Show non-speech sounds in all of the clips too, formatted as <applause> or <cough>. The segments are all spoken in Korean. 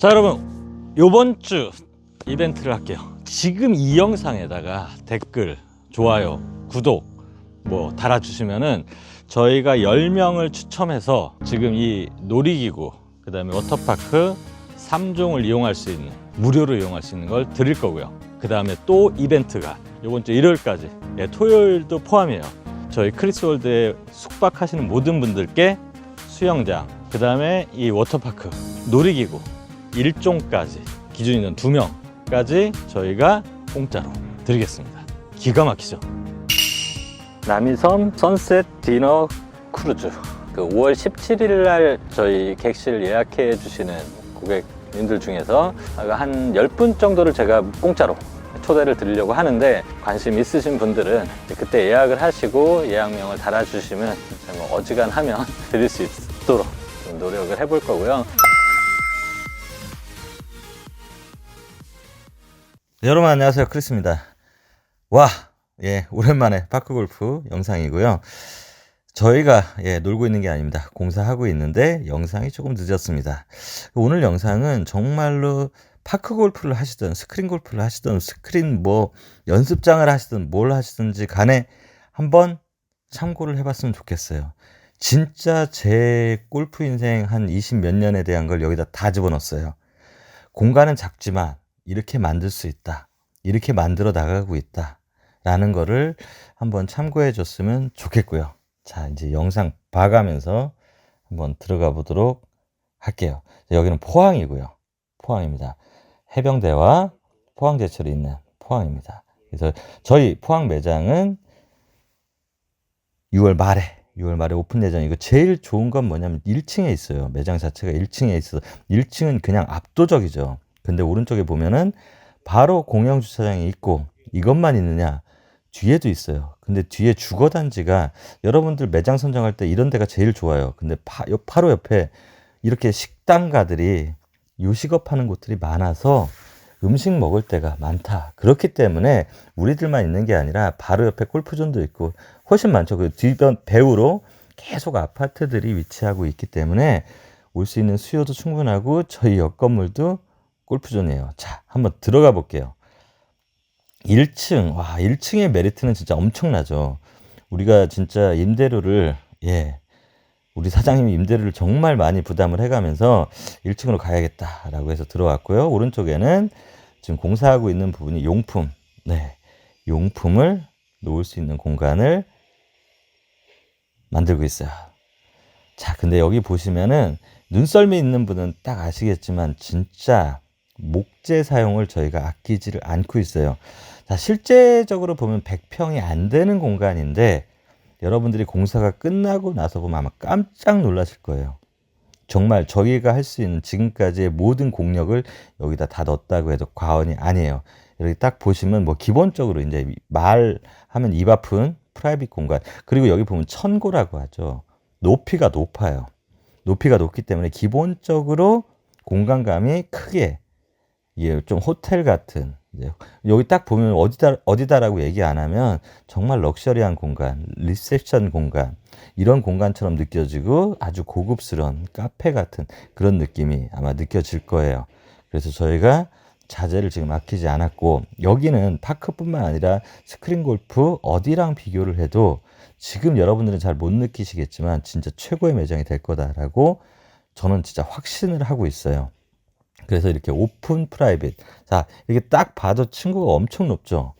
자 여러분 요번 주 이벤트를 할게요. 지금 이 영상에다가 댓글 좋아요 구독 뭐 달아주시면은 저희가 10명을 추첨해서 지금 이 놀이기구 그 다음에 워터파크 3종을 이용할 수 있는 무료로 이용할 수 있는 걸 드릴 거고요. 그 다음에 또 이벤트가 요번 주 일요일까지 예, 토요일도 포함이에요. 저희 크리스월드에 숙박하시는 모든 분들께 수영장 그 다음에 이 워터파크 놀이기구 1종까지 기준 있는 2명까지 저희가 공짜로 드리겠습니다. 기가 막히죠? 남이섬 선셋 디너 크루즈. 그 5월 17일 날 저희 객실 예약해 주시는 고객님들 중에서 한 10분 정도를 제가 공짜로 초대를 드리려고 하는데 관심 있으신 분들은 그때 예약을 하시고 예약명을 달아주시면 뭐 어지간하면 <laughs> 드릴 수 있도록 좀 노력을 해볼 거고요. 여러분 안녕하세요 크리스입니다. 와, 예 오랜만에 파크 골프 영상이고요. 저희가 예, 놀고 있는 게 아닙니다. 공사하고 있는데 영상이 조금 늦었습니다. 오늘 영상은 정말로 파크 골프를 하시든 스크린 골프를 하시든 스크린 뭐 연습장을 하시든 뭘 하시든지 간에 한번 참고를 해봤으면 좋겠어요. 진짜 제 골프 인생 한 20 몇 년에 대한 걸 여기다 다 집어넣었어요. 공간은 작지만 이렇게 만들 수 있다. 이렇게 만들어 나가고 있다. 라는 거를 한번 참고해 줬으면 좋겠고요. 자, 이제 영상 봐가면서 한번 들어가 보도록 할게요. 여기는 포항이고요. 포항입니다. 해병대와 포항제철이 있는 포항입니다. 그래서 저희 포항 매장은 6월 말에 6월 말에 오픈 예정이고 제일 좋은 건 뭐냐면 1층에 있어요. 매장 자체가 1층에 있어서 1층은 그냥 압도적이죠. 근데 오른쪽에 보면은 바로 공영 주차장이 있고 이것만 있느냐? 뒤에도 있어요. 근데 뒤에 주거 단지가 여러분들 매장 선정할 때 이런 데가 제일 좋아요. 근데 바, 요, 바로 옆에 이렇게 식당가들이 요식업 하는 곳들이 많아서 음식 먹을 때가 많다. 그렇기 때문에 우리들만 있는 게 아니라 바로 옆에 골프존도 있고 훨씬 많죠. 그 뒤변 배우로 계속 아파트들이 위치하고 있기 때문에 올 수 있는 수요도 충분하고 저희 옆 건물도 골프존이에요. 자, 한번 들어가 볼게요. 1층, 와, 1층의 메리트는 진짜 엄청나죠. 우리가 진짜 임대료를, 예, 우리 사장님이 임대료를 정말 많이 부담을 해가면서 1층으로 가야겠다라고 해서 들어왔고요. 오른쪽에는 지금 공사하고 있는 부분이 용품, 네, 용품을 놓을 수 있는 공간을 만들고 있어요. 자, 근데 여기 보시면은 눈썰미 있는 분은 딱 아시겠지만 진짜 목재 사용을 저희가 아끼지를 않고 있어요. 자, 실제적으로 보면 100평이 안 되는 공간인데 여러분들이 공사가 끝나고 나서 보면 아마 깜짝 놀라실 거예요. 정말 저희가 할 수 있는 지금까지의 모든 공력을 여기다 다 넣었다고 해도 과언이 아니에요. 여기 딱 보시면 뭐 기본적으로 이제 말하면 입 아픈 프라이빗 공간 그리고 여기 보면 천고라고 하죠. 높이가 높아요. 높이가 높기 때문에 기본적으로 공간감이 크게 이게 좀 호텔 같은 여기 딱 보면 어디다 어디다라고 얘기 안 하면 정말 럭셔리한 공간, 리셉션 공간 이런 공간처럼 느껴지고 아주 고급스러운 카페 같은 그런 느낌이 아마 느껴질 거예요. 그래서 저희가 자재를 지금 아끼지 않았고 여기는 파크뿐만 아니라 스크린 골프 어디랑 비교를 해도 지금 여러분들은 잘 못 느끼시겠지만 진짜 최고의 매장이 될 거다라고 저는 진짜 확신을 하고 있어요. 그래서 이렇게 오픈 프라이빗. 자, 이렇게 딱 봐도 층고가 엄청 높죠.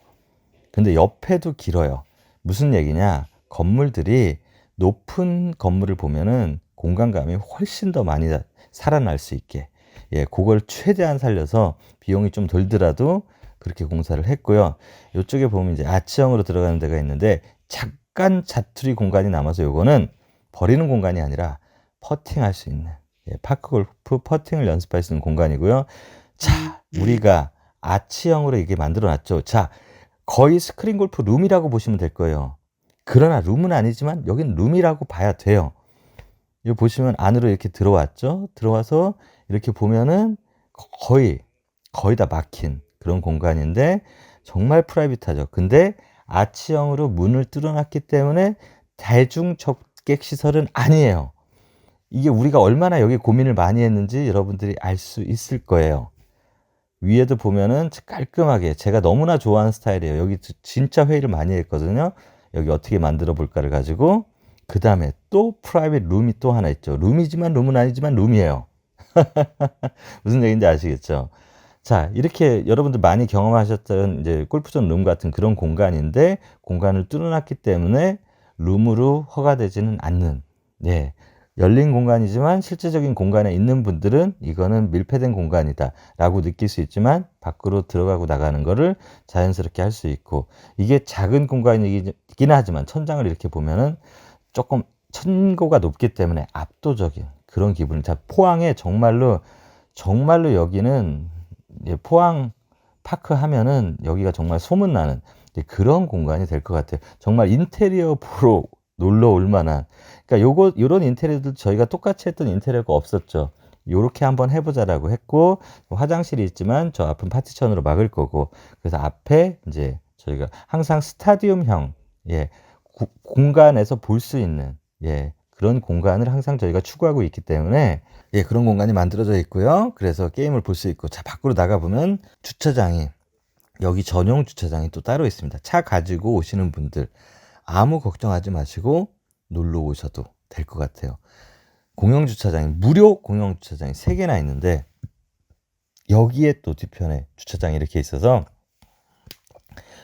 근데 옆에도 길어요. 무슨 얘기냐? 건물들이 높은 건물을 보면은 공간감이 훨씬 더 많이 살아날 수 있게. 예, 그걸 최대한 살려서 비용이 좀 들더라도 그렇게 공사를 했고요. 이쪽에 보면 이제 아치형으로 들어가는 데가 있는데 잠깐 자투리 공간이 남아서 요거는 버리는 공간이 아니라 퍼팅할 수 있는 예, 파크 골프 퍼팅을 연습할 수 있는 공간이고요. 자, 우리가 아치형으로 이게 만들어 놨죠. 자, 거의 스크린 골프 룸이라고 보시면 될 거예요. 그러나 룸은 아니지만 여긴 룸이라고 봐야 돼요. 여기 보시면 안으로 이렇게 들어왔죠. 들어와서 이렇게 보면은 거의 거의 다 막힌 그런 공간인데 정말 프라이빗하죠. 근데 아치형으로 문을 뚫어놨기 때문에 대중 접객 시설은 아니에요. 이게 우리가 얼마나 여기 고민을 많이 했는지 여러분들이 알 수 있을 거예요. 위에도 보면은 깔끔하게 제가 너무나 좋아하는 스타일이에요. 여기 진짜 회의를 많이 했거든요. 여기 어떻게 만들어 볼까를 가지고 그 다음에 또 프라이빗 룸이 또 하나 있죠. 룸이지만 룸은 아니지만 룸이에요. <laughs> 무슨 얘기인지 아시겠죠? 자, 이렇게 여러분들 많이 경험하셨던 이제 골프존 룸 같은 그런 공간인데 공간을 뚫어놨기 때문에 룸으로 허가되지는 않는 예. 열린 공간이지만 실제적인 공간에 있는 분들은 이거는 밀폐된 공간이다 라고 느낄 수 있지만 밖으로 들어가고 나가는 거를 자연스럽게 할 수 있고 이게 작은 공간이긴 하지만 천장을 이렇게 보면은 조금 천고가 높기 때문에 압도적인 그런 기분을 자 포항에 정말로 정말로 여기는 예, 포항 파크 하면은 여기가 정말 소문나는 그런 공간이 될 것 같아요. 정말 인테리어 보러 놀러 올 만한 그러니까 요거 요런 인테리어도 저희가 똑같이 했던 인테리어가 없었죠. 요렇게 한번 해보자라고 했고 화장실이 있지만 저 앞은 파티션으로 막을 거고 그래서 앞에 이제 저희가 항상 스타디움형 예 구, 공간에서 볼 수 있는 예 그런 공간을 항상 저희가 추구하고 있기 때문에 예 그런 공간이 만들어져 있고요. 그래서 게임을 볼 수 있고 자 밖으로 나가 보면 주차장이 여기 전용 주차장이 또 따로 있습니다. 차 가지고 오시는 분들 아무 걱정하지 마시고 놀러 오셔도 될 것 같아요. 공영 주차장이 무료 공영 주차장이 세 개나 있는데 여기에 또 뒤편에 주차장이 이렇게 있어서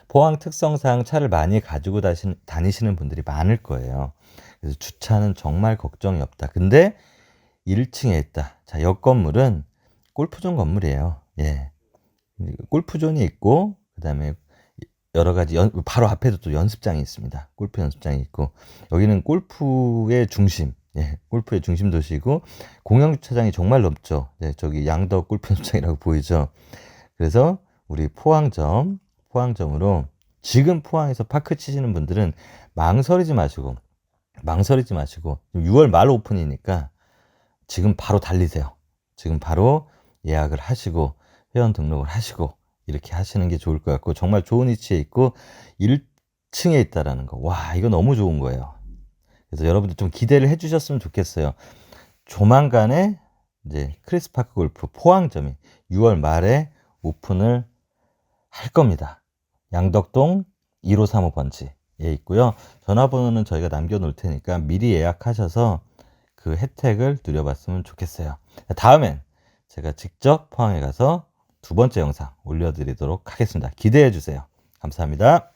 포항 특성상 차를 많이 가지고 다니시는 분들이 많을 거예요. 그래서 주차는 정말 걱정이 없다. 근데 1층에 있다. 자, 옆 건물은 골프존 건물이에요. 예. 골프존이 있고, 그 다음에 여러 가지 연, 바로 앞에도 또 연습장이 있습니다. 골프 연습장이 있고 여기는 골프의 중심, 예, 골프의 중심 도시고 공영 주차장이 정말 넓죠. 예, 저기 양덕 골프 연습장이라고 보이죠. 그래서 우리 포항점, 포항점으로 지금 포항에서 파크 치시는 분들은 망설이지 마시고 망설이지 마시고 6월 말 오픈이니까 지금 바로 달리세요. 지금 바로 예약을 하시고 회원 등록을 하시고 이렇게 하시는 게 좋을 것 같고 정말 좋은 위치에 있고 1층에 있다라는 거. 와, 이거 너무 좋은 거예요. 그래서 여러분들 좀 기대를 해 주셨으면 좋겠어요. 조만간에 이제 크리스파크 골프 포항점이 6월 말에 오픈을 할 겁니다. 양덕동 1535번지에 있고요. 전화번호는 저희가 남겨 놓을 테니까 미리 예약하셔서 그 혜택을 누려봤으면 좋겠어요. 다음엔 제가 직접 포항에 가서 두 번째 영상 올려드리도록 하겠습니다. 기대해 주세요. 감사합니다.